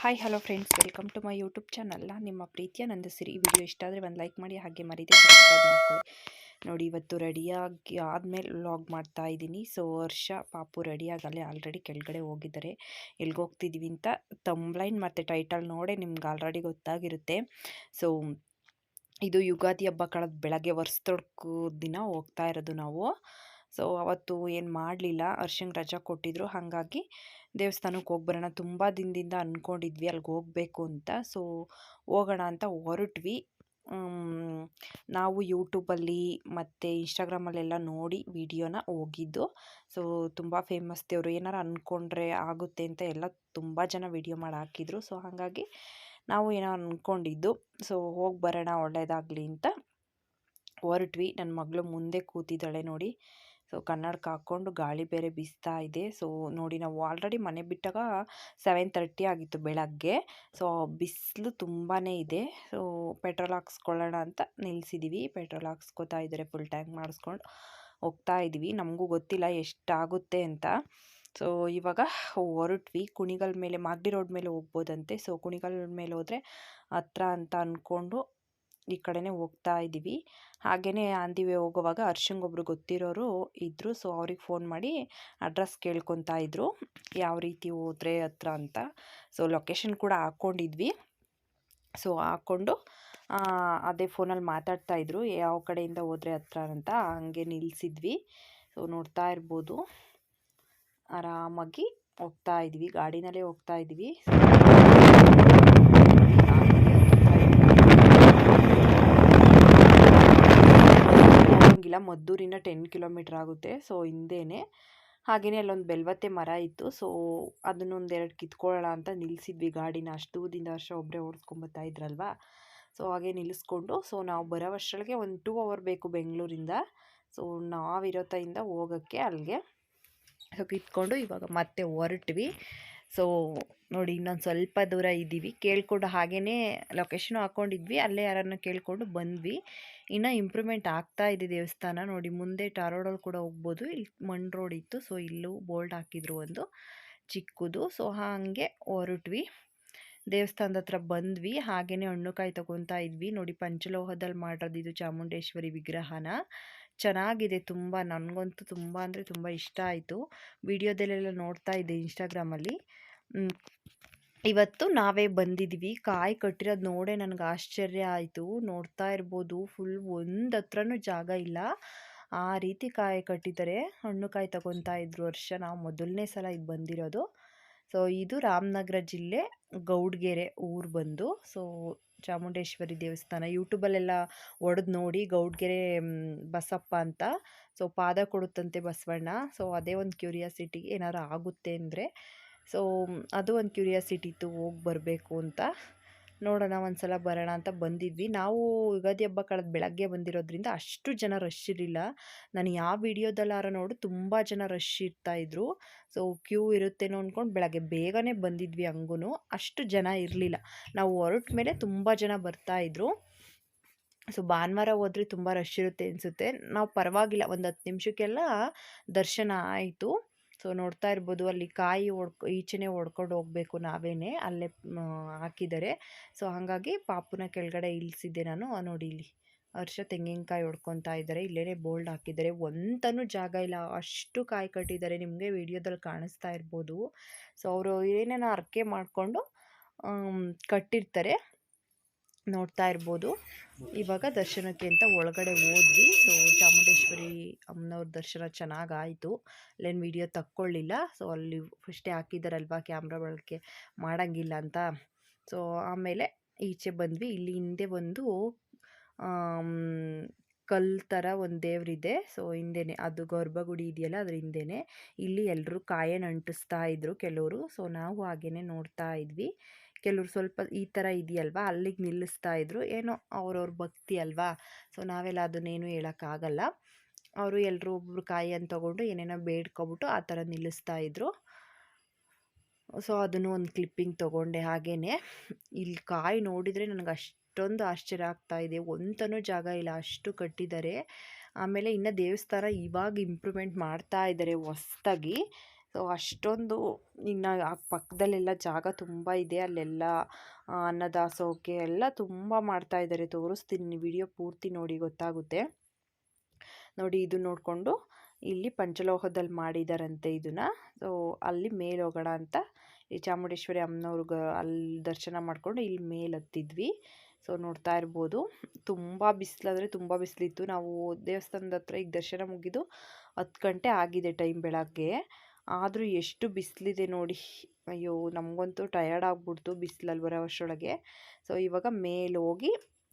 Hi hello friends welcome to my YouTube ಚಾನಲ್ಲ ನಿಮ್ಮ ಪ್ರೀತಿಯ ನಂದಿಸಿರಿ. ಈ ವಿಡಿಯೋ ಇಷ್ಟ ಆದರೆ ಒಂದು ಲೈಕ್ ಮಾಡಿ, ಹಾಗೆ ಮರೀದೆ ಸಬ್ಸ್ಕ್ರೈಬ್ ಮಾಡ್ಕೊಳ್ಳಿ. ನೋಡಿ, ಇವತ್ತು ರೆಡಿಯಾಗಿ ಆದಮೇಲೆ ವ್ಲಾಗ್ ಮಾಡ್ತಾ ಇದ್ದೀನಿ. ಸೊ ವರ್ಷ ಪಾಪು ರೆಡಿಯಾಗಲ್ಲೇ ಆಲ್ರೆಡಿ ಕೆಳಗಡೆ ಹೋಗಿದ್ದಾರೆ. ಎಲ್ಲಿಗೆ ಹೋಗ್ತಿದ್ದೀವಿ ಅಂತ ತಂಬ್ಲೈನ್ ಮತ್ತು ಟೈಟಲ್ ನೋಡಿ ನಿಮ್ಗೆ ಆಲ್ರೆಡಿ ಗೊತ್ತಾಗಿರುತ್ತೆ. ಸೊ ಇದು ಯುಗಾದಿ ಹಬ್ಬ ಕಳೆದ ಬೆಳಗ್ಗೆ ವರ್ಷದೊಡ್ಕು ದಿನ ಹೋಗ್ತಾ ಇರೋದು ನಾವು. ಸೊ, ಅವತ್ತು ಏನು ಮಾಡಲಿಲ್ಲ. ಅರ್ಶಂಗೆ ರಜಾ ಕೊಟ್ಟಿದ್ರು. ಹಾಗಾಗಿ ದೇವಸ್ಥಾನಕ್ಕೆ ಹೋಗಿ ಬರೋಣ ತುಂಬ ದಿನದಿಂದ ಅಂದ್ಕೊಂಡಿದ್ವಿ ಅಲ್ಲಿಗೆ ಹೋಗಬೇಕು ಅಂತ. ಸೊ, ಹೋಗೋಣ ಅಂತ ಹೊರಟ್ವಿ. ನಾವು ಯೂಟ್ಯೂಬಲ್ಲಿ ಮತ್ತು ಇನ್ಸ್ಟಾಗ್ರಾಮಲ್ಲೆಲ್ಲ ನೋಡಿ ವಿಡಿಯೋನ ಹೋಗಿದ್ದು. ಸೊ, ತುಂಬ ಫೇಮಸ್ ದೇವರು. ಏನಾರು ಅಂದ್ಕೊಂಡ್ರೆ ಆಗುತ್ತೆ ಅಂತ ಎಲ್ಲ ತುಂಬ ಜನ ವಿಡಿಯೋ ಮಾಡಿ ಹಾಕಿದ್ರು. ಸೊ, ಹಾಗಾಗಿ ನಾವು ಏನೋ ಅಂದ್ಕೊಂಡಿದ್ದು ಸೊ ಹೋಗಿ ಬರೋಣ ಒಳ್ಳೆಯದಾಗಲಿ ಅಂತ ಹೊರಟ್ವಿ. ನನ್ನ ಮಗಳು ಮುಂದೆ ಕೂತಿದ್ದಾಳೆ ನೋಡಿ. ಸೊ ಕನ್ನಡಕ್ಕೆ ಹಾಕ್ಕೊಂಡು ಗಾಳಿ ಬೇರೆ ಬೀಸ್ತಾ ಇದೆ. ಸೊ, ನೋಡಿ ನಾವು ಆಲ್ರೆಡಿ ಮನೆ ಬಿಟ್ಟಾಗ ಸೆವೆನ್ ತರ್ಟಿ ಆಗಿತ್ತು ಬೆಳಗ್ಗೆ. ಸೊ, ಬಿಸಿಲು ತುಂಬಾ ಇದೆ. ಸೊ, ಪೆಟ್ರೋಲ್ ಹಾಕ್ಸ್ಕೊಳ್ಳೋಣ ಅಂತ ನಿಲ್ಲಿಸಿದ್ದೀವಿ ಪೆಟ್ರೋಲ್ ಹಾಕ್ಸ್ಕೊತಾ ಇದ್ದಾರೆ ಫುಲ್ ಟ್ಯಾಂಕ್ ಮಾಡಿಸ್ಕೊಂಡು ಹೋಗ್ತಾ ಇದ್ದೀವಿ. ನಮಗೂ ಗೊತ್ತಿಲ್ಲ ಎಷ್ಟಾಗುತ್ತೆ ಅಂತ. ಸೊ, ಇವಾಗ ಹೊರಟ್ವಿ. ಕುಣಿಗಲ್ ಮೇಲೆ, ಮಾಗಡಿ ರೋಡ್ ಮೇಲೆ ಹೋಗ್ಬೋದಂತೆ. ಸೊ, ಕುಣಿಗಲ್ ಮೇಲೆ ಹೋದರೆ ಹತ್ರ ಅಂತ ಅಂದ್ಕೊಂಡು ಈ ಕಡೆನೇ ಹೋಗ್ತಾ ಇದ್ದೀವಿ. ಹಾಗೆಯೇ ಅಂದಿವೆ ಹೋಗುವಾಗ ಅರ್ಶಂಗೊಬ್ರು ಗೊತ್ತಿರೋರು ಇದ್ದರು ಸೊ ಅವ್ರಿಗೆ ಫೋನ್ ಮಾಡಿ ಅಡ್ರೆಸ್ ಕೇಳ್ಕೊತಾ ಇದ್ದರು ಯಾವ ರೀತಿ ಹೋದ್ರೆ ಹತ್ರ ಅಂತ. ಸೊ ಲೊಕೇಶನ್ ಕೂಡ ಹಾಕ್ಕೊಂಡಿದ್ವಿ ಸೊ ಹಾಕ್ಕೊಂಡು ಅದೇ ಫೋನಲ್ಲಿ ಮಾತಾಡ್ತಾ ಇದ್ರು. ಯಾವ ಕಡೆಯಿಂದ ಹೋದರೆ ಹತ್ರ ಅಂತ ಹಂಗೆ ನಿಲ್ಲಿಸಿದ್ವಿ ಸೊ ನೋಡ್ತಾ ಇರ್ಬೋದು. ಆರಾಮಾಗಿ ಹೋಗ್ತಾ ಇದ್ವಿ. ಗಾಡಿನಲ್ಲೇ ಹೋಗ್ತಾ ಇದ್ವಿ. ಮದ್ದೂರಿಂದ ಟೆನ್ ಕಿಲೋಮೀಟ್ರ್ ಆಗುತ್ತೆ ಸೊ ಹಿಂದೇನೆ. ಹಾಗೆಯೇ ಅಲ್ಲೊಂದು ಬೆಲ್ವತ್ತೆ ಮರ ಇತ್ತು ಸೊ ಅದನ್ನೊಂದು ಎರಡು ಕಿತ್ಕೊಳ್ಳೋಣ ಅಂತ ನಿಲ್ಲಿಸಿದ್ವಿ ಗಾಡಿನ. ಅಷ್ಟು ದೂರದಿಂದ ವರ್ಷ ಒಬ್ಬರೇ ಓಡಿಸ್ಕೊಂಬತ್ತಾ ಇದ್ರಲ್ವ? ಸೊ ಹಾಗೆ ನಿಲ್ಲಿಸ್ಕೊಂಡು ಸೊ ನಾವು ಬರೋ ವರ್ಷಗಳಿಗೆ ಒಂದು ಟೂ ಅವರ್ ಬೇಕು ಬೆಂಗಳೂರಿಂದ. ಸೊ ನಾವಿರೋ ತಯಿಂದ ಹೋಗೋಕ್ಕೆ ಅಲ್ಲಿಗೆ ಸೊ ಕಿತ್ಕೊಂಡು ಇವಾಗ ಮತ್ತೆ ಹೊರಟ್ವಿ. ಸೊ ನೋಡಿ ಇನ್ನೊಂದು ಸ್ವಲ್ಪ ದೂರ ಇದ್ದೀವಿ. ಕೇಳ್ಕೊಂಡು ಹಾಗೇ ಲೊಕೇಶನು ಹಾಕ್ಕೊಂಡಿದ್ವಿ ಅಲ್ಲೇ ಯಾರನ್ನ ಕೇಳಿಕೊಂಡು ಬಂದ್ವಿ. ಇನ್ನೂ ಇಂಪ್ರೂವ್ಮೆಂಟ್ ಆಗ್ತಾ ಇದೆ ದೇವಸ್ಥಾನ. ನೋಡಿ ಮುಂದೆ ಟಾರೋಡಲ್ಲಿ ರೋಡಲ್ಲಿ ಕೂಡ ಹೋಗ್ಬೋದು. ಇಲ್ಲಿ ಮಣ್ಣು ರೋಡ್ ಇತ್ತು. ಸೊ ಇಲ್ಲೂ ಬೋಲ್ಡ್ ಹಾಕಿದ್ರು ಒಂದು ಚಿಕ್ಕದು. ಸೊ ಹಾಗೆ ಹೊರಟ್ವಿ. ದೇವಸ್ಥಾನದ ಹತ್ರ ಬಂದ್ವಿ. ಹಾಗೆಯೇ ಹಣ್ಣುಕಾಯಿ ತೊಗೊತಾ ಇದ್ವಿ. ನೋಡಿ ಪಂಚಲೋಹದಲ್ಲಿ ಮಾಡೋದು ಇದು ಚಾಮುಂಡೇಶ್ವರಿ ವಿಗ್ರಹನ. ಚೆನ್ನಾಗಿದೆ ತುಂಬ, ನನಗಂತೂ ತುಂಬ ಅಂದರೆ ತುಂಬ ಇಷ್ಟ ಆಯಿತು. ವಿಡಿಯೋದಲ್ಲೆಲ್ಲ ನೋಡ್ತಾ ಇದ್ದೆ ಇನ್ಸ್ಟಾಗ್ರಾಮಲ್ಲಿ ಇವತ್ತು ನಾವೇ ಬಂದಿದ್ವಿ. ಕಾಯಿ ಕಟ್ಟಿರೋದು ನೋಡೇ ನನಗೆ ಆಶ್ಚರ್ಯ ಆಯಿತು. ನೋಡ್ತಾ ಇರ್ಬೋದು. ಫುಲ್ ಒಂದು ಹತ್ರನೂ ಜಾಗ ಇಲ್ಲ. ಆ ರೀತಿ ಕಾಯಿ ಕಟ್ಟಿದ್ದಾರೆ. ಹಣ್ಣು ಕಾಯಿ ತಗೊತಾ ಇದ್ರು ವರ್ಷ ನಾವು ಮೊದಲನೇ ಸಲ ಇದು ಬಂದಿರೋದು. ಸೊ, ಇದು ರಾಮನಗರ ಜಿಲ್ಲೆ ಗೌಡ್ಗೆರೆ ಊರು ಬಂದು. ಸೊ ಚಾಮುಂಡೇಶ್ವರಿ ದೇವಸ್ಥಾನ, ಯೂಟ್ಯೂಬಲ್ಲೆಲ್ಲ ಒಡೆದು ನೋಡಿ ಗೌಡ್ಗೆರೆ ಬಸಪ್ಪ ಅಂತ. ಸೊ, ಪಾದ ಕೊಡುತ್ತಂತೆ ಬಸವಣ್ಣ. ಸೊ, ಅದೇ ಒಂದು ಕ್ಯೂರಿಯಾಸಿಟಿ ಏನಾರು ಆಗುತ್ತೆ ಅಂದರೆ, ಸೊ ಅದು ಒಂದು ಕ್ಯೂರಿಯಾಸಿಟಿ ಇತ್ತು ಹೋಗಿ ಬರಬೇಕು ಅಂತ. ನೋಡೋಣ ಒಂದು ಸಲ ಬರೋಣ ಅಂತ ಬಂದಿದ್ವಿ. ನಾವು ಯುಗಾದಿ ಹಬ್ಬ ಕಳೆದ ಬೆಳಗ್ಗೆ ಬಂದಿರೋದ್ರಿಂದ ಅಷ್ಟು ಜನ ರಶ್ ಇರಲಿಲ್ಲ. ನಾನು ಯಾವ ವಿಡಿಯೋದಲ್ಲಾರ ನೋಡು ತುಂಬ ಜನ ರಶ್ ಇರ್ತಾಯಿದ್ರು ಸೊ ಕ್ಯೂ ಇರುತ್ತೇನೋ ಅಂದ್ಕೊಂಡು ಬೆಳಗ್ಗೆ ಬೇಗನೆ ಬಂದಿದ್ವಿ ಹಂಗೂ ಅಷ್ಟು ಜನ ಇರಲಿಲ್ಲ. ನಾವು ಹೊರಟ ಮೇಲೆ ತುಂಬ ಜನ ಬರ್ತಾಯಿದ್ರು ಸೊ ಭಾನುವಾರ ಹೋದ್ರೆ ತುಂಬ ರಶ್ ಇರುತ್ತೆ ಅನಿಸುತ್ತೆ. ನಾವು ಪರವಾಗಿಲ್ಲ, ಒಂದು ಹತ್ತು ನಿಮಿಷಕ್ಕೆಲ್ಲ ದರ್ಶನ ಆಯಿತು. ಸೊ, ನೋಡ್ತಾ ಇರ್ಬೋದು. ಅಲ್ಲಿ ಕಾಯಿ ಒಡ್ಕೊ, ಈಚೆನೇ ಒಡ್ಕೊಂಡು ಹೋಗಬೇಕು ನಾವೇನೆ ಅಲ್ಲೇ ಹಾಕಿದ್ದಾರೆ ಸೊ, ಹಾಗಾಗಿ ಪಾಪುನ ಕೆಳಗಡೆ ಇಳಿಸಿದ್ದೆ ನಾನು. ನೋಡಿ ಇಲ್ಲಿ ವರ್ಷ ತೆಂಗಿನಕಾಯಿ ಹೊಡ್ಕೊತಾ ಇದ್ದಾರೆ. ಇಲ್ಲೇ ಬೋಲ್ಡ್ ಹಾಕಿದ್ದಾರೆ. ಒಂತನೂ ಜಾಗ ಇಲ್ಲ. ಅಷ್ಟು ಕಾಯಿ ಕಟ್ಟಿದ್ದಾರೆ. ನಿಮಗೆ ವಿಡಿಯೋದಲ್ಲಿ ಕಾಣಿಸ್ತಾ ಇರ್ಬೋದು. ಸೊ, ಅವರು ಏನೇನೋ ಅರ್ಕೆ ಮಾಡಿಕೊಂಡು ಕಟ್ಟಿರ್ತಾರೆ. ನೋಡ್ತಾ ಇರ್ಬೋದು. ಇವಾಗ ದರ್ಶನಕ್ಕೆ ಅಂತ ಒಳಗಡೆ ಹೋದ್ವಿ. ಸೊ ಚಾಮುಂಡೇಶ್ವರಿ ಅಮ್ಮನವ್ರ ದರ್ಶನ ಚೆನ್ನಾಗಾಯಿತು. ಅಲ್ಲೇನು ವಿಡಿಯೋ ತಕ್ಕೊಳ್ಳಿಲ್ಲ. ಸೊ ಅಲ್ಲಿ ಫಸ್ಟೇ ಹಾಕಿದ್ದಾರಲ್ವಾ ಕ್ಯಾಮ್ರಾ ಬಳಕೆ ಮಾಡೋಂಗಿಲ್ಲ ಅಂತ. ಸೊ ಆಮೇಲೆ ಈಚೆ ಬಂದ್ವಿ. ಇಲ್ಲಿ ಹಿಂದೆ ಒಂದು ಕಲ್ ಥರ ಒಂದು ದೇವರಿದೆ. ಸೊ ಹಿಂದೆನೆ ಅದು ಗರ್ಭಗುಡಿ ಇದೆಯಲ್ಲ, ಅದ್ರ ಹಿಂದೆನೆ. ಇಲ್ಲಿ ಎಲ್ಲರೂ ಕಾಯನ್ನು ಅಂಟಿಸ್ತಾ ಇದ್ರು ಕೆಲವರು. ಸೊ ನಾವು ಹಾಗೇನೆ ನೋಡ್ತಾ ಇದ್ವಿ. ಕೆಲವ್ರು ಸ್ವಲ್ಪ ಈ ಥರ ಇದೆಯಲ್ವಾ? ಅಲ್ಲಿಗೆ ನಿಲ್ಲಿಸ್ತಾ ಇದ್ರು. ಏನೋ ಅವ್ರವ್ರ ಭಕ್ತಿ ಅಲ್ವಾ? ಸೊ, ನಾವೆಲ್ಲ ಅದನ್ನೇನು ಹೇಳೋಕ್ಕಾಗಲ್ಲ. ಅವರು ಎಲ್ಲರೂ ಒಬ್ಬರು ಕಾಯಿಯನ್ನು ತೊಗೊಂಡು ಏನೇನೋ ಬೇಡ್ಕೊಬಿಟ್ಟು ಆ ಥರ ನಿಲ್ಲಿಸ್ತಾ ಇದ್ರು. ಸೊ, ಅದನ್ನು ಒಂದು ಕ್ಲಿಪ್ಪಿಂಗ್ ತೊಗೊಂಡೆ ಹಾಗೇ ಇಲ್ಲಿ ಕಾಯಿ ನೋಡಿದರೆ ನನಗೆ ಅಷ್ಟೊಂದು ಆಶ್ಚರ್ಯ ಆಗ್ತಾ ಇದೆ. ಒಂತನೂ ಜಾಗ ಇಲ್ಲ. ಅಷ್ಟು ಕಟ್ಟಿದ್ದಾರೆ. ಆಮೇಲೆ ಇನ್ನು ದೇವಸ್ಥಾನ ಇವಾಗ ಇಂಪ್ರೂವ್ಮೆಂಟ್ ಮಾಡ್ತಾ ಇದ್ದಾರೆ ಹೊಸ್ದಾಗಿ ಸೊ, ಅಷ್ಟೊಂದು ಇನ್ನು ಆ ಪಕ್ಕದಲ್ಲೆಲ್ಲ ಜಾಗ ತುಂಬ ಇದೆ. ಅಲ್ಲೆಲ್ಲ ಅನ್ನದಾಸೋಕೆ ಎಲ್ಲ ತುಂಬ ಮಾಡ್ತಾ ಇದ್ದಾರೆ ತೋರಿಸ್ತೀನಿ ವಿಡಿಯೋ ಪೂರ್ತಿ ನೋಡಿ, ಗೊತ್ತಾಗುತ್ತೆ. ನೋಡಿ, ಇದು ನೋಡಿಕೊಂಡು ಇಲ್ಲಿ ಪಂಚಲೋಹದಲ್ಲಿ ಮಾಡಿದಾರಂತೆ ಇದನ್ನು. ಸೊ, ಅಲ್ಲಿ ಮೇಲೆ ಹೋಗೋಣ ಅಂತ ಈ ಚಾಮುಂಡೇಶ್ವರಿ ಅಮ್ಮನವ್ರಿಗೆ ಅಲ್ಲಿ ದರ್ಶನ ಮಾಡಿಕೊಂಡು ಇಲ್ಲಿ ಮೇಲೆ ಹತ್ತಿದ್ವಿ. ಸೊ, ನೋಡ್ತಾ ಇರ್ಬೋದು. ತುಂಬ ಬಿಸಿಲಾದರೆ ತುಂಬ ಬಿಸಿಲಿತ್ತು ನಾವು ದೇವಸ್ಥಾನದ ಹತ್ರ ಈಗ ದರ್ಶನ ಮುಗಿದು ಹತ್ತು ಗಂಟೆ ಆಗಿದೆ ಟೈಮ್ ಬೆಳಗ್ಗೆ. ಆದರೂ ಎಷ್ಟು ಬಿಸಿಲಿದೆ ನೋಡಿ. ಅಯ್ಯೋ, ನಮಗಂತೂ ಟಯರ್ಡ್ ಆಗಿಬಿಡ್ತು ಬಿಸಿಲಲ್ಲಿ ಬರೋ ಅಷ್ಟರೊಳಗೆ. ಸೊ ಇವಾಗ ಮೇಲೆ ಹೋಗಿ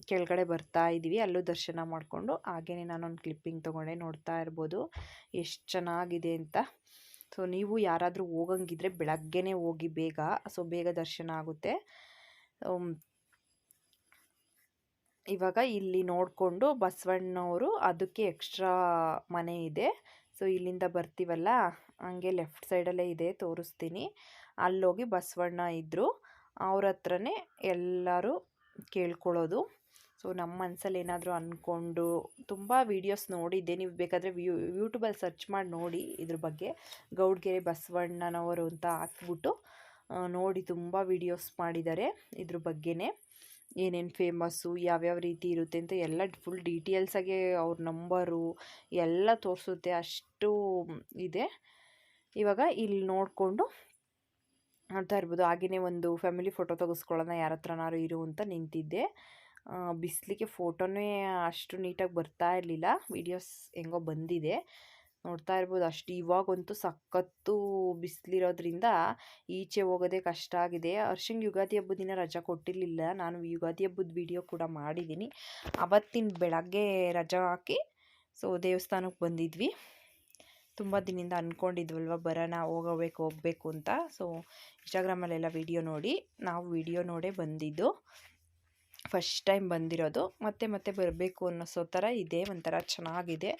ಕೆಳಗಡೆ ಬರ್ತಾ ಇದ್ದೀವಿ ಅಲ್ಲೂ ದರ್ಶನ ಮಾಡಿಕೊಂಡು ಹಾಗೇ ನಾನೊಂದು ಕ್ಲಿಪ್ಪಿಂಗ್ ತೊಗೊಂಡೆ. ನೋಡ್ತಾ ಇರ್ಬೋದು ಎಷ್ಟು ಚೆನ್ನಾಗಿದೆ ಅಂತ. ಸೊ ನೀವು ಯಾರಾದರೂ ಹೋಗಂಗಿದ್ರೆ ಬೆಳಗ್ಗೆನೇ ಹೋಗಿ ಬೇಗ. ಸೊ ಬೇಗ ದರ್ಶನ ಆಗುತ್ತೆ. ಇವಾಗ ಇಲ್ಲಿ ನೋಡಿಕೊಂಡು ಬಸವಣ್ಣವರು ಅದಕ್ಕೆ ಎಕ್ಸ್ಟ್ರಾ ಮನೆ ಇದೆ. ಸೊ, ಇಲ್ಲಿಂದ ಬರ್ತೀವಲ್ಲ? ಹಂಗೆ ಲೆಫ್ಟ್ ಸೈಡಲ್ಲೇ ಇದೆ, ತೋರಿಸ್ತೀನಿ. ಅಲ್ಲೋಗಿ ಬಸವಣ್ಣ ಇದ್ದರು ಅವ್ರ ಹತ್ರನೇ ಎಲ್ಲರೂ ಕೇಳ್ಕೊಳ್ಳೋದು. ಸೊ, ನಮ್ಮ ಮನಸ್ಸಲ್ಲಿ ಏನಾದರೂ ಅಂದ್ಕೊಂಡು ತುಂಬ ವೀಡಿಯೋಸ್ ನೋಡಿದ್ದೆ. ನೀವು ಬೇಕಾದರೆ ವ್ಯೂ ಯೂಟ್ಯೂಬಲ್ಲಿ ಸರ್ಚ್ ಮಾಡಿ ನೋಡಿ ಇದ್ರ ಬಗ್ಗೆ. ಗೌಡ್ಗೆರೆ ಬಸವಣ್ಣನವರು ಅಂತ ಹಾಕ್ಬಿಟ್ಟು ನೋಡಿ ತುಂಬ ವೀಡಿಯೋಸ್ ಮಾಡಿದ್ದಾರೆ ಇದ್ರ ಬಗ್ಗೆನೇ. ಏನೇನು ಫೇಮಸ್ಸು ಯಾವ್ಯಾವ ರೀತಿ ಇರುತ್ತೆ ಅಂತ ಎಲ್ಲ ಫುಲ್ ಡೀಟೇಲ್ಸಾಗೆ ಅವ್ರ ನಂಬರು ಎಲ್ಲ ತೋರಿಸುತ್ತೆ. ಅಷ್ಟು ಇದೆ. ಇವಾಗ ಇಲ್ಲಿ ನೋಡಿಕೊಂಡು ನೋಡ್ತಾ ಇರ್ಬೋದು. ಹಾಗೆಯೇ ಒಂದು ಫ್ಯಾಮಿಲಿ ಫೋಟೋ ತೆಗೆಸ್ಕೊಳ್ಳೋಣ, ಯಾರ ಹತ್ರನಾರು ಇರು ಅಂತ ನಿಂತಿದ್ದೆ. ಬಿಸಿಲಿಗೆ ಫೋಟೋನೇ ಅಷ್ಟು ನೀಟಾಗಿ ಬರ್ತಾ ಇರಲಿಲ್ಲ. ವೀಡಿಯೋಸ್ ಹೆಂಗೋ ಬಂದಿದೆ. ನೋಡ್ತಾ ಇರ್ಬೋದು. ಅಷ್ಟು ಇವಾಗಂತೂ ಸಖತ್ತು ಬಿಸಿಲಿರೋದ್ರಿಂದ ಈಚೆ ಹೋಗೋದೇ ಕಷ್ಟ ಆಗಿದೆ. ಅರ್ಷಂಗೆ ಯುಗಾದಿ ಹಬ್ಬದ ದಿನ ರಜಾ ಕೊಟ್ಟಿರಲಿಲ್ಲ. ನಾನು ಯುಗಾದಿ ಹಬ್ಬದ ವಿಡಿಯೋ ಕೂಡ ಮಾಡಿದ್ದೀನಿ. ಅವತ್ತಿನ ಬೆಳಗ್ಗೆ ರಜಾ ಹಾಕಿ, ಸೊ ದೇವಸ್ಥಾನಕ್ಕೆ ಬಂದಿದ್ವಿ. ತುಂಬ ದಿನದಿಂದ ಅಂದ್ಕೊಂಡಿದ್ವಲ್ವ ಬರೋಣ, ಹೋಗಬೇಕು ಹೋಗಬೇಕು ಅಂತ. ಸೊ ಇನ್ಸ್ಟಾಗ್ರಾಮಲ್ಲೆಲ್ಲ ವೀಡಿಯೋ ನೋಡಿ, ನಾವು ವಿಡಿಯೋ ನೋಡೇ ಬಂದಿದ್ದು. ಫಸ್ಟ್ ಟೈಮ್ ಬಂದಿರೋದು. ಮತ್ತೆ ಮತ್ತೆ ಬರಬೇಕು ಅನ್ನಿಸೋ ಥರ ಇದೆ, ಒಂಥರ ಚೆನ್ನಾಗಿದೆ.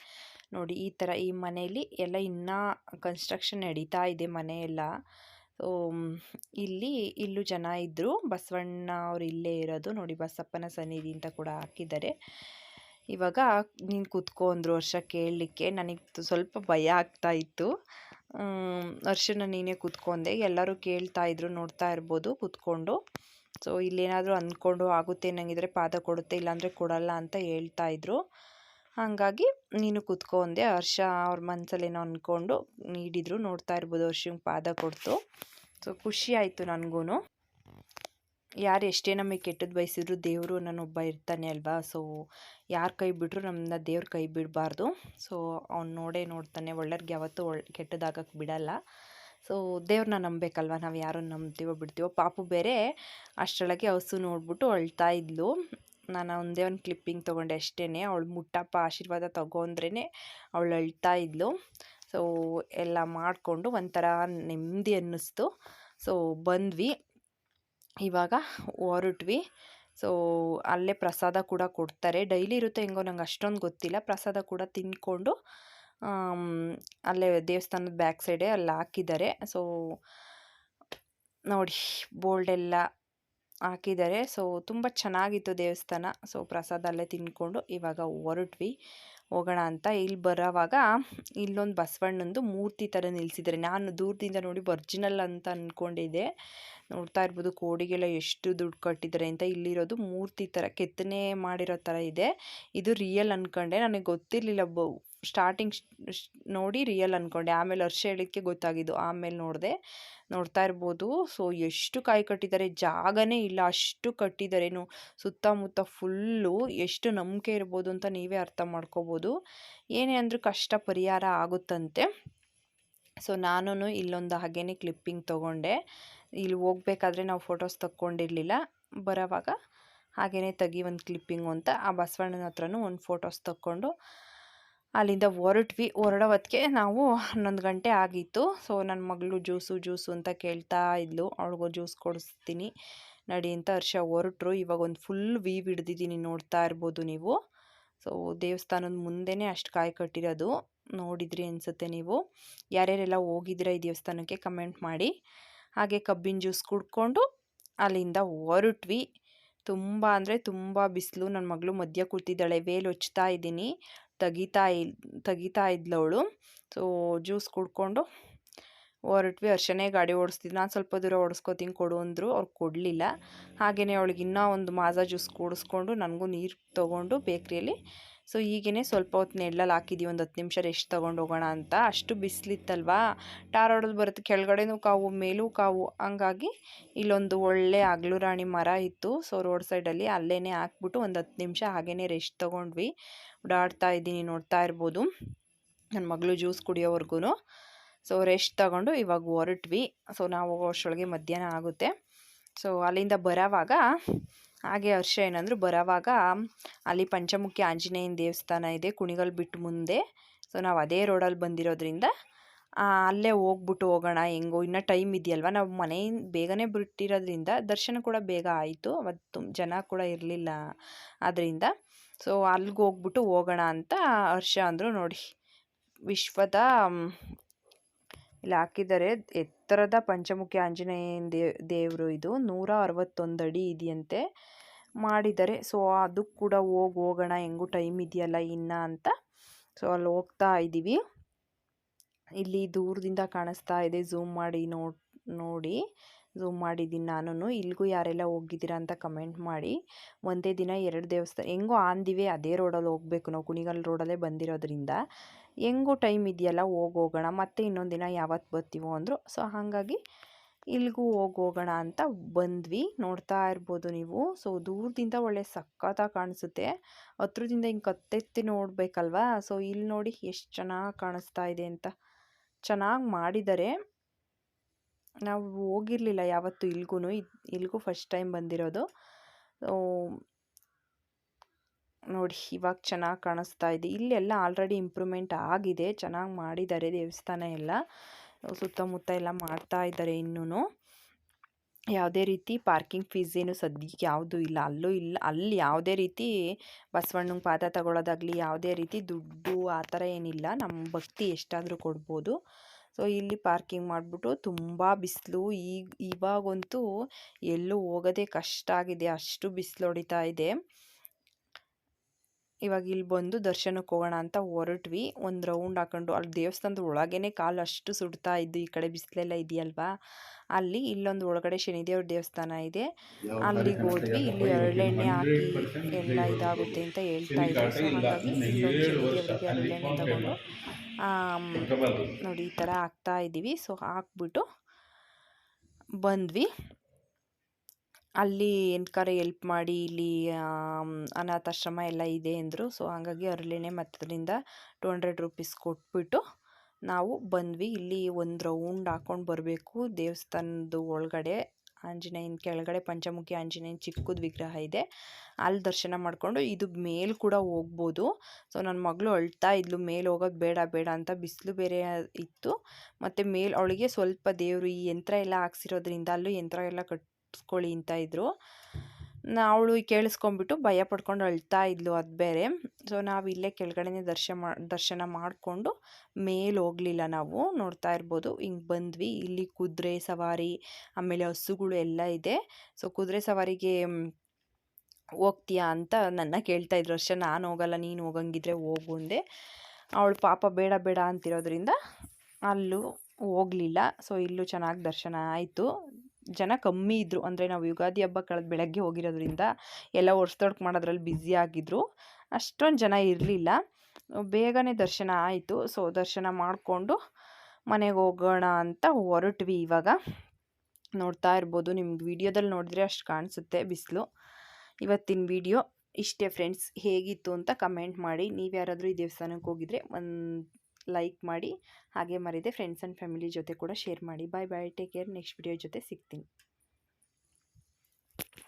ನೋಡಿ ಈ ಥರ ಈ ಮನೆಯಲ್ಲಿ ಎಲ್ಲ ಇನ್ನೂ ಕನ್ಸ್ಟ್ರಕ್ಷನ್ ನಡೀತಾ ಇದೆ ಮನೆಯೆಲ್ಲ. ಸೊ ಇಲ್ಲಿ ಇಲ್ಲೂ ಜನ ಇದ್ದರು ಬಸವಣ್ಣ ಅವ್ರು ಇಲ್ಲೇ ಇರೋದು. ನೋಡಿ ಬಸಪ್ಪನ ಸನ್ನಿಧಿ ಅಂತ ಕೂಡ ಹಾಕಿದ್ದಾರೆ. ಇವಾಗ ನೀನು ಕೂತ್ಕೊ ಅಂದರು ವರ್ಷ ಕೇಳಲಿಕ್ಕೆ. ನನಗೆ ಸ್ವಲ್ಪ ಭಯ ಆಗ್ತಾ ಇತ್ತು. ವರ್ಷನ ನೀನೇ ಕೂತ್ಕೊಂಡೆ ಎಲ್ಲರೂ ಕೇಳ್ತಾ ಇದ್ರು, ನೋಡ್ತಾ ಇರ್ಬೋದು ಕೂತ್ಕೊಂಡು. ಸೊ ಇಲ್ಲೇನಾದರೂ ಅಂದ್ಕೊಂಡು ಆಗುತ್ತೆ ಅನ್ನಂಗಿದ್ರೆ ಪಾದ ಕೊಡುತ್ತೆ, ಇಲ್ಲಾಂದರೆ ಕೊಡಲ್ಲ ಅಂತ ಹೇಳ್ತಾ ಇದ್ರು. ಹಾಗಾಗಿ ನೀನು ಕೂತ್ಕೊ ಅಂದೆ ಹರ್ಷ ಅವ್ರ ಮನಸ್ಸಲ್ಲೇನೋ ಅಂದ್ಕೊಂಡು ನೀಡಿದ್ರು, ನೋಡ್ತಾ ಇರ್ಬೋದು ಹರ್ಷಂಗೆ ಪಾದ ಕೊಡ್ತು. ಸೊ ಖುಷಿ ಆಯಿತು ನನಗೂ ಯಾರು ಎಷ್ಟೇ ನಮಗೆ ಕೆಟ್ಟದ್ದು ಬಯಸಿದ್ರು ದೇವರು ನನ್ನೊಬ್ಬ ಇರ್ತಾನೆ ಅಲ್ವಾ? ಸೊ ಯಾರು ಕೈ ಬಿಟ್ಟರು ನಮ್ಮನ್ನ ದೇವ್ರ ಕೈ ಬಿಡಬಾರ್ದು. ಸೊ ಅವ್ನು ನೋಡೇ ನೋಡ್ತಾನೆ. ಒಳ್ಳೆಯವ್ರಿಗೆ ಯಾವತ್ತೂ ಒಳ್ಳೆ ಕೆಟ್ಟದಾಗಕ್ಕೆ ಬಿಡಲ್ಲ. ಸೊ ದೇವ್ರನ್ನ ನಂಬಬೇಕಲ್ವ ನಾವು ಯಾರನ್ನು ನಂಬ್ತೀವೋ ಬಿಡ್ತೀವೋ? ಪಾಪು ಬೇರೆ ಅಷ್ಟರೊಳಗೆ ಹಸು ನೋಡ್ಬಿಟ್ಟು ಅಳ್ತಾ ಇದ್ಲು. ನಾನು ಒಂದೇ ಒಂದು ಕ್ಲಿಪ್ಪಿಂಗ್ ತೊಗೊಂಡೆ ಅಷ್ಟೇ ಅವಳು ಮುಟ್ಟಪ್ಪ ಆಶೀರ್ವಾದ ತಗೊಂಡ್ರೇ ಅವಳು ಅಳ್ತಾ ಇದ್ಲು. ಸೊ ಎಲ್ಲ ಮಾಡಿಕೊಂಡು ಒಂಥರ ನೆಮ್ಮದಿ ಅನ್ನಿಸ್ತು. ಸೊ ಬಂದ್ವಿ. ಇವಾಗ ಹೊರಟ್ವಿ. ಸೊ ಅಲ್ಲೇ ಪ್ರಸಾದ ಕೂಡ ಕೊಡ್ತಾರೆ. ಡೈಲಿ ಇರುತ್ತೆ ಹೆಂಗೋ ನಂಗೆ ಅಷ್ಟೊಂದು ಗೊತ್ತಿಲ್ಲ. ಪ್ರಸಾದ ಕೂಡ ತಿಂದ್ಕೊಂಡು ಅಲ್ಲೇ ದೇವಸ್ಥಾನದ ಬ್ಯಾಕ್ ಸೈಡೇ ಅಲ್ಲಿ ಹಾಕಿದ್ದಾರೆ. ಸೊ ನೋಡಿ ಬೋಲ್ಡೆಲ್ಲ ಹಾಕಿದ್ದಾರೆ. ಸೊ, ತುಂಬ ಚೆನ್ನಾಗಿತ್ತು ದೇವಸ್ಥಾನ. ಸೊ, ಪ್ರಸಾದ ಅಲ್ಲೇ ತಿಂದ್ಕೊಂಡು ಇವಾಗ ಹೊರಟ್ವಿ. ಹೋಗೋಣ ಅಂತ ಇಲ್ಲಿ ಬರೋವಾಗ ಇಲ್ಲೊಂದು ಬಸವಣ್ಣಂದು ಮೂರ್ತಿ ಥರ ನಿಲ್ಲಿಸಿದ್ದಾರೆ ನಾನು ದೂರದಿಂದ ನೋಡಿ ಒರ್ಜಿನಲ್ ಅಂತ ಅಂದ್ಕೊಂಡಿದ್ದೆ ನೋಡ್ತಾ ಇರ್ಬೋದು ಕೋಡಿಗೆಲ್ಲ ಎಷ್ಟು ದುಡ್ಡು ಕಟ್ಟಿದ್ದಾರೆ ಅಂತ. ಇಲ್ಲಿರೋದು ಮೂರ್ತಿ ಥರ, ಕೆತ್ತನೆ ಮಾಡಿರೋ ಥರ ಇದೆ. ಇದು ರಿಯಲ್ ಅಂದ್ಕೊಂಡೆ ನನಗೆ ಗೊತ್ತಿರಲಿಲ್ಲ. ಬ ಸ್ಟಾರ್ಟಿಂಗ್ ನೋಡಿ ರಿಯಲ್ ಅಂದ್ಕೊಂಡೆ ಆಮೇಲೆ ವರ್ಷ ಹೇಳಿಕ್ಕೆ ಗೊತ್ತಾಗಿದ್ದು. ಆಮೇಲೆ ನೋಡಿದೆ. ನೋಡ್ತಾ ಇರ್ಬೋದು. ಸೊ ಎಷ್ಟು ಕಾಯಿ ಕಟ್ಟಿದ್ದಾರೆ ಜಾಗನೇ ಇಲ್ಲ. ಅಷ್ಟು ಕಟ್ಟಿದ್ದಾರೇನು ಸುತ್ತಮುತ್ತ ಫುಲ್ಲು ಎಷ್ಟು ನಂಬಿಕೆ ಇರ್ಬೋದು ಅಂತ ನೀವೇ ಅರ್ಥ ಮಾಡ್ಕೋಬೋದು. ಏನೇ ಅಂದರೂ ಕಷ್ಟ ಪರಿಹಾರ ಆಗುತ್ತಂತೆ. ಸೊ ನಾನು ಇಲ್ಲೊಂದು ಹಾಗೇನೆ ಕ್ಲಿಪ್ಪಿಂಗ್ ತೊಗೊಂಡೆ. ಇಲ್ಲಿ ಹೋಗ್ಬೇಕಾದ್ರೆ ನಾವು ಫೋಟೋಸ್ ತಕ್ಕೊಂಡಿರಲಿಲ್ಲ. ಬರೋವಾಗ ಹಾಗೆಯೇ ತೆಗಿ ಒಂದು ಕ್ಲಿಪ್ಪಿಂಗು ಅಂತ ಆ ಬಸವಣ್ಣನ ಹತ್ರನೂ ಒಂದು ಫೋಟೋಸ್ ತಕ್ಕೊಂಡು ಅಲ್ಲಿಂದ ಹೊರಟ್ವಿ ಹೊರಡೋವತ್ತಿಗೆ ನಾವು ಹನ್ನೊಂದು ಗಂಟೆ ಆಗಿತ್ತು. ಸೊ ನನ್ನ ಮಗಳು ಜ್ಯೂಸು ಜ್ಯೂಸು ಅಂತ ಕೇಳ್ತಾ ಇದ್ಲು. ಅವಳಿಗೂ ಜ್ಯೂಸ್ ಕೊಡಿಸ್ತೀನಿ ನಡಿ ಅಂತ ಹರ್ಷ ಹೊರಟ್ರು. ಇವಾಗ ಒಂದು ಫುಲ್ ವೀವ್ ಹಿಡ್ದಿದ್ದೀನಿ ನೋಡ್ತಾ ಇರ್ಬೋದು ನೀವು. ಸೊ ದೇವಸ್ಥಾನದ ಮುಂದೆನೇ ಅಷ್ಟು ಕಾಯಿ ಕಟ್ಟಿರೋದು. ನೋಡಿದ್ರಿ ಅನಿಸುತ್ತೆ ನೀವು. ಯಾರ್ಯಾರೆಲ್ಲ ಹೋಗಿದ್ದೀರಾ ಈ ದೇವಸ್ಥಾನಕ್ಕೆ ಕಮೆಂಟ್ ಮಾಡಿ. ಹಾಗೆ ಕಬ್ಬಿನ ಜ್ಯೂಸ್ ಕುಡ್ಕೊಂಡು ಅಲ್ಲಿಂದ ಹೊರಟ್ವಿ. ತುಂಬ ಅಂದರೆ ತುಂಬ ಬಿಸಿಲು. ನನ್ನ ಮಗಳು ಮಧ್ಯ ಕೂತಿದ್ದಾಳೆ. ವೇಲ್ ಹೊಚ್ತಾ ಇದ್ದೀನಿ. ತೆಗಿತಾ ಇಲ್ ತೆಗಿತಾ ಇದ್ಲವಳು. ಸೊ ಜ್ಯೂಸ್ ಕುಡ್ಕೊಂಡು ಹೊರಟ್ವಿ. ಹರ್ಷನೇ ಗಾಡಿ ಓಡಿಸ್ತಿದ್ದು ನಾನು ಸ್ವಲ್ಪ ದೂರ ಓಡಿಸ್ಕೋತೀನಿ ಕೊಡು ಅಂದರು. ಅವ್ರು ಕೊಡಲಿಲ್ಲ. ಹಾಗೆಯೇ ಅವಳಿಗೆ ಇನ್ನೂ ಒಂದು ಮಾಜಾ ಜ್ಯೂಸ್ ಕುಡಿಸ್ಕೊಂಡು, ನನಗೂ ನೀರು ತೊಗೊಂಡು ಬೇಕ್ರಿಯಲ್ಲಿ ಸೊ ಈಗೇ ಸ್ವಲ್ಪ ಹೊತ್ತು ನೆಲ್ಲಲ್ಲಿ ಹಾಕಿದ್ದೀವಿ ಒಂದು ಹತ್ತು ನಿಮಿಷ ರೆಸ್ಟ್ ತೊಗೊಂಡು ಹೋಗೋಣ ಅಂತ. ಅಷ್ಟು ಬಿಸಿಲಿತ್ತಲ್ವಾ? ಟಾರ್ ಹೊಡೆದು ಬರುತ್ತೆ. ಕೆಳಗಡೆನೂ ಕಾವು, ಮೇಲೂ ಕಾವು. ಹಂಗಾಗಿ ಇಲ್ಲೊಂದು ಒಳ್ಳೆ ಹಗ್ಲು ರಾಣಿ ಮರ ಇತ್ತು. ಸೊ, ರೋಡ್ ಸೈಡಲ್ಲಿ ಅಲ್ಲೇ ಹಾಕ್ಬಿಟ್ಟು ಒಂದು ಹತ್ತು ನಿಮಿಷ ಹಾಗೇ ರೆಸ್ಟ್ ತೊಗೊಂಡ್ವಿ. ಓಡಾಡ್ತಾ ಇದ್ದೀನಿ, ನೋಡ್ತಾ ಇರ್ಬೋದು. ನನ್ನ ಮಗಳು ಜ್ಯೂಸ್ ಕುಡಿಯೋವರೆಗೂ ಸೊ ರೆಸ್ಟ್ ತಗೊಂಡು ಇವಾಗ ಹೊರಟ್ವಿ. ಸೊ, ನಾವು ಹೋಗೋ ಅಷ್ಟರೊಳಗೆ ಮಧ್ಯಾಹ್ನ ಆಗುತ್ತೆ. ಸೊ, ಅಲ್ಲಿಂದ ಬರೋವಾಗ ಹಾಗೆ ಹರ್ಷ ಏನಂದ್ರು ಬರೋವಾಗ ಅಲ್ಲಿ ಪಂಚಮುಖಿ ಆಂಜನೇಯನ ದೇವಸ್ಥಾನ ಇದೆ, ಕುಣಿಗಲ್ ಬಿಟ್ಟು ಮುಂದೆ. ಸೊ ನಾವು ಅದೇ ರೋಡಲ್ಲಿ ಬಂದಿರೋದ್ರಿಂದ ಅಲ್ಲೇ ಹೋಗ್ಬಿಟ್ಟು ಹೋಗೋಣ, ಹೆಂಗೋ, ಇನ್ನೂ ಟೈಮ್ ಇದೆಯಲ್ವ? ನಾವು ಮನೆಯಿಂದ ಬೇಗನೆ ಬಿಟ್ಟಿರೋದ್ರಿಂದ ದರ್ಶನ ಕೂಡ ಬೇಗ ಆಯಿತು ಅವತ್ತು ಜನ ಕೂಡ ಇರಲಿಲ್ಲ ಆದ್ದರಿಂದ ಸೊ ಅಲ್ಲಿಗೆ ಹೋಗ್ಬಿಟ್ಟು ಹೋಗೋಣ ಅಂತ ಹರ್ಷ ಅಂದರು ನೋಡಿ. ವಿಶ್ವದ ಇಲ್ಲಿ ಹಾಕಿದ್ದಾರೆ. ಎತ್ತರದ ಪಂಚಮುಖಿ ಆಂಜನೇಯನ ದೇವ್ ದೇವರು ಇದು. ನೂರ ಅರವತ್ತೊಂದು ಅಡಿ ಇದೆಯಂತೆ ಮಾಡಿದ್ದಾರೆ. ಸೊ ಅದು ಕೂಡ ಹೋಗಿ, ಹೋಗೋಣ. ಹೆಂಗೂ ಟೈಮ್ ಇದೆಯಲ್ಲ, ಇನ್ನ ಅಂತ. ಸೊ ಅಲ್ಲಿ ಹೋಗ್ತಾ ಇದ್ದೀವಿ ಇಲ್ಲಿ ದೂರದಿಂದ ಕಾಣಿಸ್ತಾ ಇದೆ. ಝೂಮ್ ಮಾಡಿ ನೋಡ್, ನೋಡಿ. ಝೂಮ್ ಮಾಡಿದ್ದೀನಿ ನಾನು ಇಲ್ಲಿಗೂ ಯಾರೆಲ್ಲ ಹೋಗಿದ್ದೀರಾ ಅಂತ ಕಮೆಂಟ್ ಮಾಡಿ. ಒಂದೇ ದಿನ ಎರಡು ದೇವಸ್ಥಾನ, ಹೆಂಗೋ ಆಂದಿವೆ ಅದೇ ರೋಡಲ್ಲಿ ಹೋಗಬೇಕು ನಾವು. ಕುಣಿಗಲ್ ರೋಡಲ್ಲೇ ಬಂದಿರೋದ್ರಿಂದ. ಹೆಂಗೋ ಟೈಮ್ ಇದೆಯಲ್ಲ ಹೋಗಿ ಹೋಗೋಣ ಮತ್ತೆ ಇನ್ನೊಂದು ದಿನ ಯಾವತ್ತು ಬರ್ತೀವೋ ಅಂದರು. ಸೊ ಹಾಗಾಗಿ ಇಲ್ಲಿಗೂ ಹೋಗಿ ಹೋಗೋಣ ಅಂತ ಬಂದ್ವಿ. ನೋಡ್ತಾ ಇರ್ಬೋದು ನೀವು. ಸೊ ದೂರದಿಂದ ಒಳ್ಳೆ ಸಕ್ಕತ್ತಾಗಿ ಕಾಣಿಸುತ್ತೆ. ಹತ್ರದಿಂದ ಹಿಂಗೆ ಕತ್ತೆತ್ತಿ ನೋಡಬೇಕಲ್ವಾ? ಸೊ ಇಲ್ಲಿ ನೋಡಿ ಎಷ್ಟು ಚೆನ್ನಾಗಿ ಕಾಣಿಸ್ತಾ ಇದೆ ಅಂತ. ಚೆನ್ನಾಗಿ ಮಾಡಿದ್ದಾರೆ. ನಾವು ಹೋಗಿರಲಿಲ್ಲ ಯಾವತ್ತೂ ಇಲ್ಗೂ ಇಲ್ಲಿಗೂ ಫಸ್ಟ್ ಟೈಮ್ ಬಂದಿರೋದು ನೋಡಿ ಇವಾಗ ಚೆನ್ನಾಗಿ ಕಾಣಿಸ್ತಾ ಇದೆ. ಇಲ್ಲೆಲ್ಲ ಆಲ್ರೆಡಿ ಇಂಪ್ರೂವ್ಮೆಂಟ್ ಆಗಿದೆ. ಚೆನ್ನಾಗಿ ಮಾಡಿದ್ದಾರೆ ದೇವಸ್ಥಾನ ಎಲ್ಲ. ಸುತ್ತಮುತ್ತ ಎಲ್ಲ ಮಾಡ್ತಾ ಇದ್ದಾರೆ ಇನ್ನೂ ಯಾವುದೇ ರೀತಿ ಪಾರ್ಕಿಂಗ್ ಫೀಸ್ ಏನು ಸದ್ಯಕ್ಕೆ ಯಾವುದೂ ಇಲ್ಲ. ಅಲ್ಲೂ ಇಲ್ಲ. ಅಲ್ಲಿ ಯಾವುದೇ ರೀತಿ ಬಸವಣ್ಣನ ಪಾದ ತಗೊಳ್ಳೋದಾಗಲಿ ಯಾವುದೇ ರೀತಿ ದುಡ್ಡು ಆ ಥರ ಏನಿಲ್ಲ. ನಮ್ಮ ಭಕ್ತಿ ಎಷ್ಟಾದರೂ ಕೊಡ್ಬೋದು. ಸೊ ಇಲ್ಲಿ ಪಾರ್ಕಿಂಗ್ ಮಾಡಿಬಿಟ್ಟು ತುಂಬ ಬಿಸಿಲು. ಈಗ ಇವಾಗಂತೂ ಎಲ್ಲೂ ಹೋಗೋದೇ ಕಷ್ಟ ಆಗಿದೆ. ಅಷ್ಟು ಬಿಸಿಲು ಹೊಡಿತಾ ಇದೆ. ಇವಾಗ ಇಲ್ಲಿ ಬಂದು ದರ್ಶನಕ್ಕೆ ಹೋಗೋಣ ಅಂತ ಹೊರಟ್ವಿ. ಒಂದು ರೌಂಡ್ ಹಾಕೊಂಡು ಅಲ್ಲಿ ದೇವಸ್ಥಾನದ ಒಳಗೇನೆ ಕಾಲು ಅಷ್ಟು ಸುಡ್ತಾ ಇದ್ದು ಈ ಕಡೆ ಬಿಸಿಲೆಲ್ಲ ಇದೆಯಲ್ವಾ? ಅಲ್ಲಿ ಇಲ್ಲೊಂದು ಒಳಗಡೆ ಶನಿದೇವ್ರ ದೇವಸ್ಥಾನ ಇದೆ. ಅಲ್ಲಿಗೆ ಹೋದ್ವಿ. ಇಲ್ಲಿ ಎರಡೆಣ್ಣೆ ಹಾಕಿ ಎಲ್ಲ ಇದಾಗುತ್ತೆ ಅಂತ ಹೇಳ್ತಾ ಇದ್ರು ಸೊ ಹಾಗಾಗಿ ಶನಿದೇವರಿಗೆ ತಗೊಂಡು ನೋಡಿ ಈ ಥರ ಹಾಕ್ತಾ ಇದ್ದೀವಿ. ಸೊ ಹಾಕ್ಬಿಟ್ಟು ಬಂದ್ವಿ. ಅಲ್ಲಿ ಎಂಟ್ಕಾರ ಎಲ್ಪ್ ಮಾಡಿ ಇಲ್ಲಿ ಅನಾಥಾಶ್ರಮ ಎಲ್ಲ ಇದೆ ಅಂದರು ಸೊ, ಹಾಗಾಗಿ ಅರಳಿನೇ ಮತ್ತದರಿಂದ ಟು ಹಂಡ್ರೆಡ್ ರುಪೀಸ್ ಕೊಟ್ಬಿಟ್ಟು ನಾವು ಬಂದ್ವಿ. ಇಲ್ಲಿ ಒಂದು ರೌಂಡ್ ಹಾಕ್ಕೊಂಡು ಬರಬೇಕು. ದೇವಸ್ಥಾನದ ಒಳಗಡೆ ಆಂಜನೇಯನ ಕೆಳಗಡೆ ಪಂಚಮುಖಿ ಆಂಜನೇಯನ ಚಿಕ್ಕದ ವಿಗ್ರಹ ಇದೆ. ಅಲ್ಲಿ ದರ್ಶನ ಮಾಡಿಕೊಂಡು ಇದು ಮೇಲೆ ಕೂಡ ಹೋಗ್ಬೋದು. ಸೊ ನನ್ನ ಮಗಳು ಅಳ್ತಾ ಇದ್ಲು, ಮೇಲೆ ಹೋಗೋದು ಬೇಡ ಬೇಡ ಅಂತ ಬಿಸಿಲು ಬೇರೆ ಇತ್ತು. ಮತ್ತು ಮೇಲೆ ಅವಳಿಗೆ ಸ್ವಲ್ಪ ದೇವರು ಈ ಯಂತ್ರ ಎಲ್ಲ ಹಾಕ್ಸಿರೋದ್ರಿಂದ ಅಲ್ಲೂ ಯಂತ್ರ ಎಲ್ಲ ಕಟ್ ಹಾಕ್ಸ್ಕೊಳ್ಳಿ ಅಂತ ಇದ್ರು. ಅವಳು ಕೇಳಿಸ್ಕೊಂಡ್ಬಿಟ್ಟು ಭಯ ಪಡ್ಕೊಂಡು ಅಳ್ತಾ ಇದ್ಲು ಅದು ಬೇರೆ. ಸೊ ನಾವು ಇಲ್ಲೇ ಕೆಳಗಡೆನೆ ದರ್ಶನ ಮಾ, ದರ್ಶನ ಮಾಡಿಕೊಂಡು ಮೇಲೆ ಹೋಗಲಿಲ್ಲ ನಾವು. ನೋಡ್ತಾ ಇರ್ಬೋದು. ಹಿಂಗೆ ಬಂದ್ವಿ. ಇಲ್ಲಿ ಕುದುರೆ ಸವಾರಿ, ಆಮೇಲೆ ಹಸುಗಳು ಎಲ್ಲ ಇದೆ. ಸೊ ಕುದುರೆ ಸವಾರಿಗೆ ಹೋಗ್ತೀಯಾ ಅಂತ ನನ್ನ ಕೇಳ್ತಾ ಇದ್ರು ಅಷ್ಟೇ. ನಾನು ಹೋಗಲ್ಲ, ನೀನು ಹೋಗಂಗಿದ್ರೆ ಹೋಗು ಅಂದೆ. ಅವಳು ಪಾಪ ಬೇಡ ಬೇಡ ಅಂತಿರೋದ್ರಿಂದ ಅಲ್ಲೂ ಹೋಗಲಿಲ್ಲ. ಸೊ ಇಲ್ಲೂ ಚೆನ್ನಾಗಿ ದರ್ಶನ ಆಯಿತು. ಜನ ಕಮ್ಮಿ ಇದ್ದರು ಅಂದರೆ ನಾವು ಯುಗಾದಿ ಹಬ್ಬ ಕಳೆದ ಬೆಳಗ್ಗೆ ಹೋಗಿರೋದ್ರಿಂದ ಎಲ್ಲ ವರ್ಷದೊಳಗೆ ಮಾಡೋದ್ರಲ್ಲಿ ಬ್ಯುಸಿ ಆಗಿದ್ದರು ಅಷ್ಟೊಂದು ಜನ ಇರಲಿಲ್ಲ. ಬೇಗನೆ ದರ್ಶನ ಆಯಿತು. ಸೊ ದರ್ಶನ ಮಾಡಿಕೊಂಡು ಮನೆಗೆ ಹೋಗೋಣ ಅಂತ ಹೊರಟ್ವಿ ಇವಾಗ. ನೋಡ್ತಾ ಇರ್ಬೋದು. ನಿಮ್ಗೆ ವಿಡಿಯೋದಲ್ಲಿ ನೋಡಿದ್ರೆ ಅಷ್ಟು ಕಾಣಿಸುತ್ತೆ ಬಿಸಿಲು. ಇವತ್ತಿನ ವಿಡಿಯೋ ಇಷ್ಟೇ ಫ್ರೆಂಡ್ಸ್ ಹೇಗಿತ್ತು ಅಂತ ಕಮೆಂಟ್ ಮಾಡಿ. ನೀವು ಯಾರಾದರೂ ಈ ದೇವಸ್ಥಾನಕ್ಕೆ ಹೋಗಿದ್ರೆ ಒಂದು ಲೈಕ್ ಮಾಡಿ ಹಾಗೆ ಮರಿದೆ ಫ್ರೆಂಡ್ಸ್ ಆ್ಯಂಡ್ ಫ್ಯಾಮಿಲಿ ಜೊತೆ ಕೂಡ ಶೇರ್ ಮಾಡಿ. Bye bye take care next video ಜೊತೆ ಸಿಗ್ತೀನಿ.